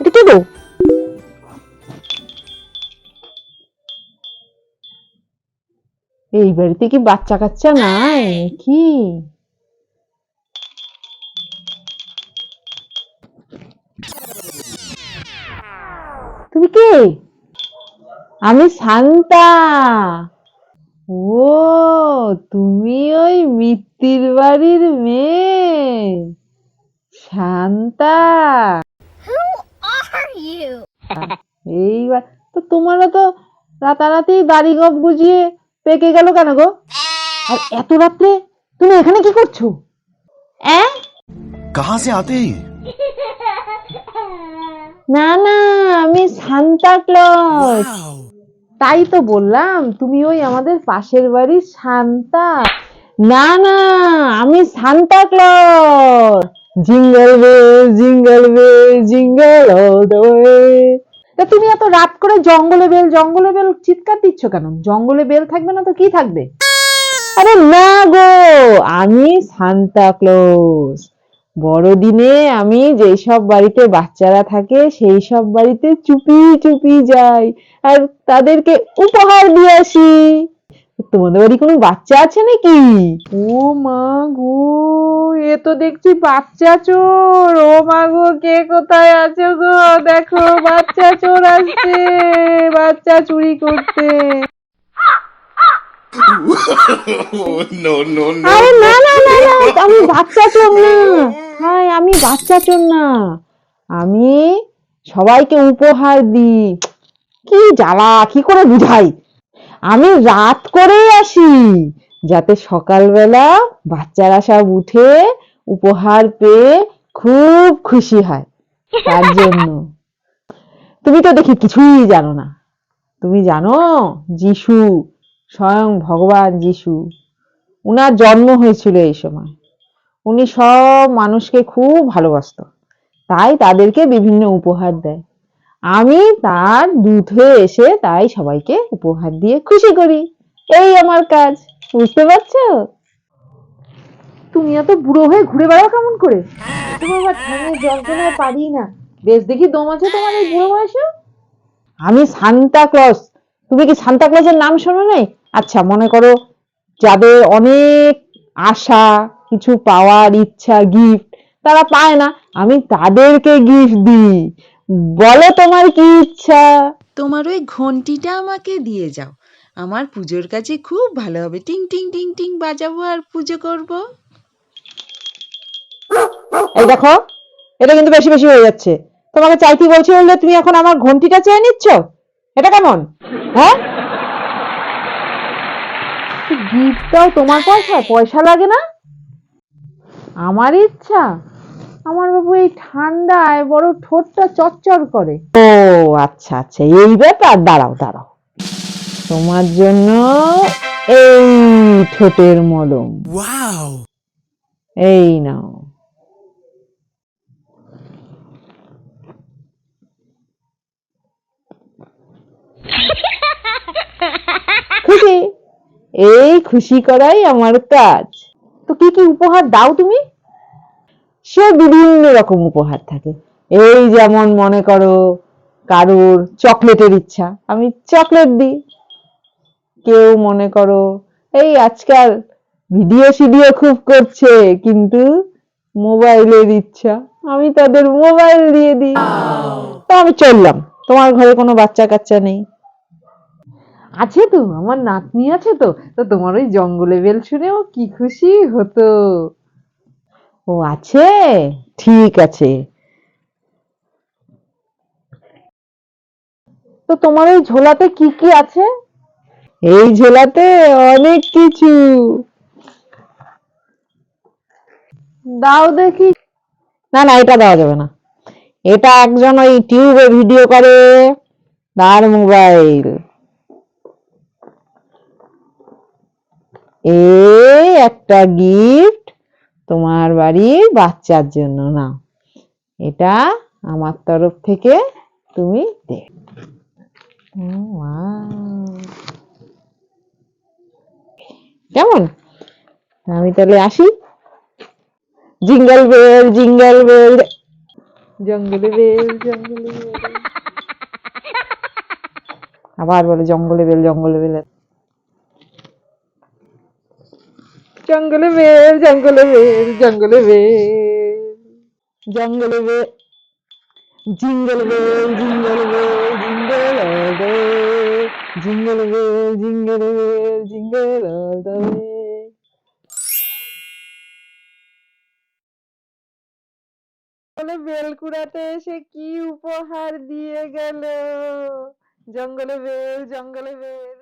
এটা কে গো? এই বাড়িতে কি বাচ্চা কাচ্চা নাই। কি? তুমি কে? আমি শান্তা। ও তুমি ওই মিত্তির বাড়ির মেয়ে। শান্তা। এইবার তো তোমারও তো রাতারাতি দাড়ি গপ বুঝিয়ে পেকে গেল কেন গো? আর এত রাত্রে তুমি এখানে কি করছ? হ্যাঁ কাহা সে আতে না না আমি সান্তা ক্লজ। তাই তো বললাম তুমি ওই আমাদের পাশের বাড়ি শান্তা না না আমি Santa Claus. Jingle bell jingle bell jingle all the way তা তুমি এত রাত করে জঙ্গলে বেল জঙ্গলে বেল চিৎকার দিচ্ছ কেন? জঙ্গলে বেল থাকবে না তো কি থাকবে? আরে না গো আমি সান্তা ক্লজ বড়দিনে আমি যেই সব বাড়িতে বাচ্চারা থাকে সেই সব বাড়িতে চুপি চুপি যাই। আর তাদেরকে উপহার দিয়ে আসি। তোমাদের বাড়ি কোনো বাচ্চা আছে নাকি? ও মা গো এ তো দেখছি বাচ্চা চোর। ও মা গো কে কোথায় আছো গো? দেখো বাচ্চা চোর আসছে বাচ্চা চুরি করতে. আরে না না না আমি বাচ্চা চোর না। হ্যাঁ আমি বাচ্চা চোর না। আমি সবাইকে উপহার দিই। কি জ্বালা কি করে বুঝাই? আমি রাত করেই আসি, যাতে সকালবেলা বাচ্চারা সব উঠে উপহার পেয়ে খুব খুশি হয়। তার জন্য। তুমি তো দেখি কিছুই জানো না। তুমি জানো যিশু, স্বয়ং ভগবান যিশু। উনার জন্ম হয়েছিল এই সময়। উনি সব মানুষকে খুব ভালোবাসতো। তাই তাদেরকে বিভিন্ন উপহার দেয়। আমি তার দুধ এসে তাই সবাইকে উপহার দিয়ে খুশি করি। এই আমার কাজ, বুঝতে পারছ? তুমি এত বুড়ো হয়ে ঘুরে বেড়াও কেমন করে? তোমার যন্ত্রণায় পারি না। বেশ, দেখি দম আছে তোমার এই বুড়ো বয়সে? আমি সান্তা ক্লজ তুমি কি সান্তা ক্লজের নাম শোনো নাই? আচ্ছা মনে করো যাদের অনেক আশা, কিছু পাওয়ার ইচ্ছা গিফট তারা পায় না। আমি তাদেরকে গিফট দিই। বলো তোমার কি ইচ্ছা। তোমার ওই ঘন্টিটা আমাকে দিয়ে যাও। আমার পুজোর কাছে খুব ভালো হবে। টিং টিং টিং টিং বাজাবো আর পুজো করব। এই দেখো এটা কিন্তু বেশি বেশি হয়ে যাচ্ছে। তোমাকে চাইতে বলছি বললে তুমি এখন আমার ঘন্টিটা চেয়ে নিচ্ছ? এটা কেমন? হ্যাঁ? গিফটটাও তোমার পয়সা পয়সা লাগে না? আমার ইচ্ছা? আমার বাবু এই ঠান্ডায় বড় ঠোঁটটা চচ্চর করে। ও আচ্ছা আচ্ছা এই ব্যাপার দাঁড়াও দাঁড়াও। তোমার জন্য এই ঠোঁটের মলম. এই নাও। খুশি? এই খুশি করাই আমার কাজ। তো কি কি উপহার দাও তুমি? সে বিভিন্ন রকম উপহার থাকে। এই যেমন মনে করো কারোর চকলেটের ইচ্ছা, আমি চকলেট দিই। কেউ মনে করো, এই আজকাল ভিডিও সিডিও খুব করছে, কিন্তু মোবাইলের ইচ্ছা, আমি তাদের মোবাইল দিয়ে দিই। তো আমি চললাম। তোমার ঘরে কোনো বাচ্চা কাচ্চা নেই? আছে তো, আমার নাতনি আছে তো তো তোমার ওই জঙ্গলে বেল শুনেও কি খুশি হতো। ও আছে? ঠিক আছে। তো তোমার ওই ঝোলাতে কি কি আছে? এই ঝোলাতে অনেক কিছু। দাও দেখি। না না, এটা দেওয়া যাবে না। এটা একজন ওই টিউবে ভিডিও করে তার মোবাইল। এ একটা গিফট। তোমার বাড়ির বাচ্চার জন্য, না। এটা আমার তরফ থেকে তুমি দে। কেমন? আমি তাহলে আসি। Jingle bell jingle bell. জঙ্গলে বেল জঙ্গলে বেল। আবার বলে জঙ্গলে বেল জঙ্গলে বেল। জঙ্গলে বেল জঙ্গলে বেল জঙ্গলে বেল জঙ্গলে bell jingle bell jingle bell jingle the jingle bell jingle bell jingle বলে বেল কুড়াতে এসে কি উপহার দিয়ে গেল? জঙ্গলে বেল জঙ্গলে বেল